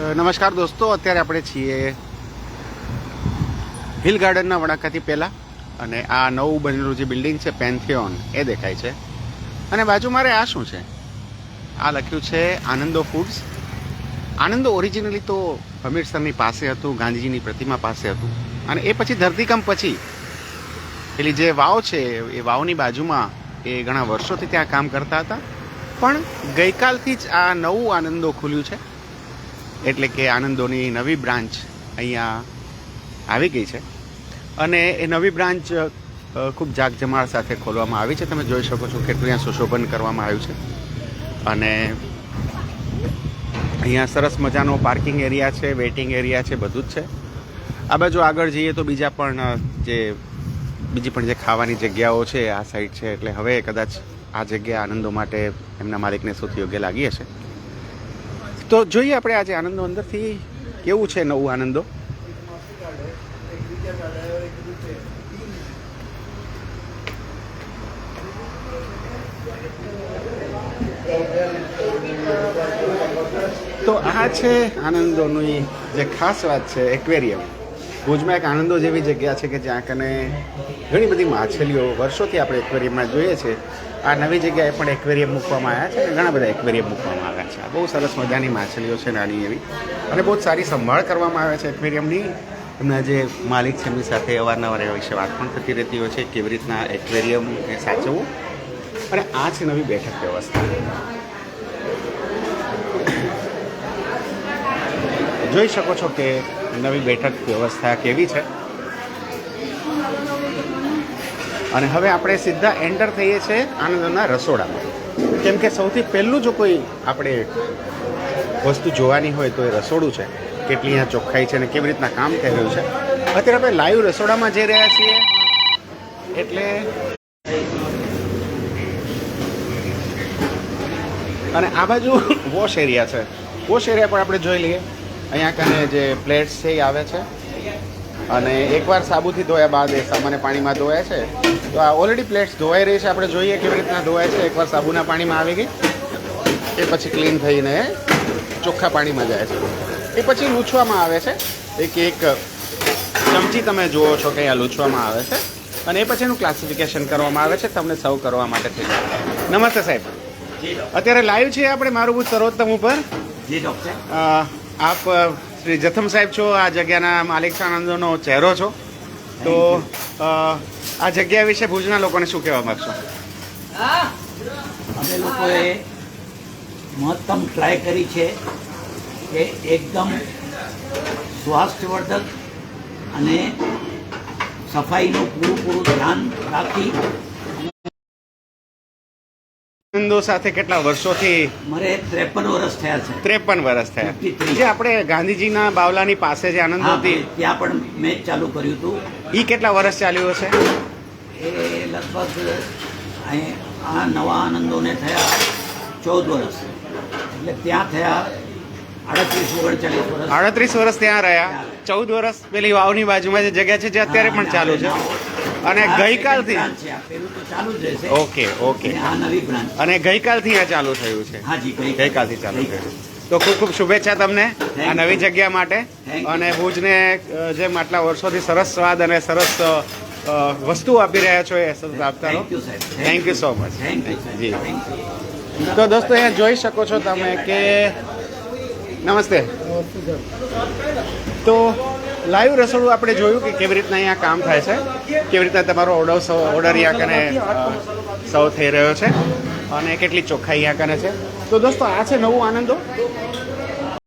નમસ્કાર દોસ્તો, અત્યારે આપણે છીએ હિલ ગાર્ડનના વડાકાથી પહેલાં અને આ નવું બનેલું જે બિલ્ડિંગ છે પેન્થિયોન એ દેખાય છે. અને બાજુ મારે આ શું છે? આ લખ્યું છે આનંદો ફૂડ્સ આનંદો ઓરિજિનલી તો હમીરસરની પાસે હતું, ગાંધીજીની પ્રતિમા પાસે હતું. અને એ પછી ધરતીકંપ પછી પેલી જે વાવ છે, એ વાવની બાજુમાં એ ઘણા વર્ષોથી ત્યાં કામ કરતા હતા. પણ ગઈકાલથી જ આ નવું આનંદો ખુલ્યું છે. એટલે કે આનંદોની નવી બ્રાન્ચ અહીંયા આવી ગઈ છે. અને એ નવી બ્રાન્ચ ખૂબ જાગજમાળ સાથે ખોલવામાં આવી છે. તમે જોઈ શકો છો કેટલું અહીંયા સુશોભન કરવામાં આવ્યું છે. અને અહીંયા સરસ મજાનો પાર્કિંગ એરિયા છે, વેઇટિંગ એરિયા છે, બધું જ છે. આ બાજુ આગળ જઈએ તો બીજા પણ જે બીજી પણ જે ખાવાની જગ્યાઓ છે, આ સાઈડ છે. એટલે હવે કદાચ આ જગ્યા આનંદો માટે એમના માલિકને સૌથી યોગ્ય લાગી હશે. તો જોઈએ આપણે આજે આનંદો અંદરથી કેવું છે નવું આનંદો? તો આ છે આનંદોની જે ખાસ વાત છે, એક્વેરિયમ. ભુજમાં એક આનંદો જેવી જગ્યા છે કે જ્યાં કને ઘણી બધી માછલીઓ વર્ષોથી આપણે એક્વેરિયમમાં જોઈએ છે. આ નવી જગ્યાએ પણ એક્વેરિયમ મૂકવામાં આવ્યા છે અને ઘણા બધા એક્વેરિયમ મૂકવામાં આવ્યા છે. બહુ સરસ મજાની માછલીઓ છે નાની એવી. અને બહુ સારી સંભાળ કરવામાં આવે છે એક્વેરિયમની. એમના જે માલિક છે એમની સાથે અવારનવાર એ વિશે વાત પણ થતી રહેતી હોય છે કેવી રીતના એક્વેરિયમ એ સાચવવું અને આ છે નવી બેઠક વ્યવસ્થા. જોઈ શકો છો કે નવી બેઠક વ્યવસ્થા કેવી છે? અને હવે આપણે સીધા એન્ટર થઈએ છીએ આનંદના રસોડામાં. કેમ કે સૌથી પહેલું જો કોઈ આપણે વસ્તુ જોવાની હોય તો એ રસોડું છે. કેટલી અહીંયા ચોખ્ખાઈ છે અને કેવી રીતના કામ થઈ રહ્યું છે. અત્યારે આપણે લાઈવ રસોડામાં જઈ રહ્યા છીએ. એટલે અને આ બાજુ વોશ એરિયા છે. વોશ એરિયા પણ આપણે જોઈ લઈએ. અહીંયા કને જે પ્લેટ્સ છે એ આવે છે. અને એકવાર સાબુથી ધોયા બાદ એ સામાન્ય પાણીમાં ધોવાય છે. તો આ ઓલરેડી પ્લેટ્સ ધોવાઈ રહી છે. આપણે જોઈએ કેવી રીતના ધોવાય છે. એકવાર સાબુના પાણીમાં આવી ગઈ. એ પછી ક્લીન થઈને ચોખ્ખા પાણીમાં જાય છે. એ પછી લૂછવામાં આવે છે. એક એક ચમચી તમે જુઓ છો કે અહીંયા લૂછવામાં આવે છે. અને એ પછી એનું ક્લાસિફિકેશન કરવામાં આવે છે. તમને સર્વ કરવા માટે થઈ જાય. નમસ્તે સાહેબ. અત્યારે લાઈવ છે આપણે મારું બુથ સર્વોત્તમ ઉપર. જી ડૉક્ટર અ, આપ શ્રી જથમ સાહેબ છો, આ જગ્યાના માલિક આનંદનો ચહેરો છો. તો આ જગ્યા વિશે ભુજના લોકોને શું કહેવા માગશો? અમે લોકોએ મહત્તમ ટ્રાય કરી છે કે એકદમ સ્વાસ્થ્યવર્ધક અને સફાઈનું પૂરું પૂરું ધ્યાન રાખી આનંદો સાથે કેટલા વર્ષોથી મારે ત્રેપન વર્ષ થયા છે. ત્રેપન વર્ષ થયા. જે આપણે ગાંધીજીના બાવલાની પાસે જે આનંદ હતી ત્યાં પણ મેં ચાલુ કર્યું હતું. એ કેટલા વર્ષ ચાલ્યું હશે? એ લગભગ આ નવા આનંદોને થયા ચૌદ વર્ષ. એટલે ત્યાં થયા આડત્રીસ ઓગણચાલીસ વર્ષ. આડત્રીસ વર્ષ ત્યાં રહ્યા. ચૌદ વર્ષ પેલી વાવની બાજુમાં જે જગ્યા છે જે અત્યારે પણ ચાલુ છે. અને ગઈકાલથી? Okay okay. અને આ નવી બ્રાન્ચ. અને ગઈકાલથી આ ચાલુ થયું છે? ગઈકાલથી ચાલુ થયું તો ખૂબ ખૂબ શુભેચ્છા તમને આ નવી જગ્યા માટે. અને ભુજને જેમ આટલા વર્ષોથી સરસ સ્વાદ અને સરસ વસ્તુ આપી રહ્યા છો એ સરસ આપતા રહો thank you so much thank you સાહેબ જી. તો દોસ્તો અહીંયા જોઈ શકો છો તમે કે નમસ્તે. તો લાઈવ રસોડું આપણે જોયું કે કેવી રીતના અહીંયા કામ થાય છે, કેવી રીતના તમારો ઓર્ડર ઓર્ડર અહીંયા કને સર્વ થઈ રહ્યો છે અને કેટલી ચોખ્ખાઈ અહીંયા કને છે. તો દોસ્તો, આ છે નવું આનંદો.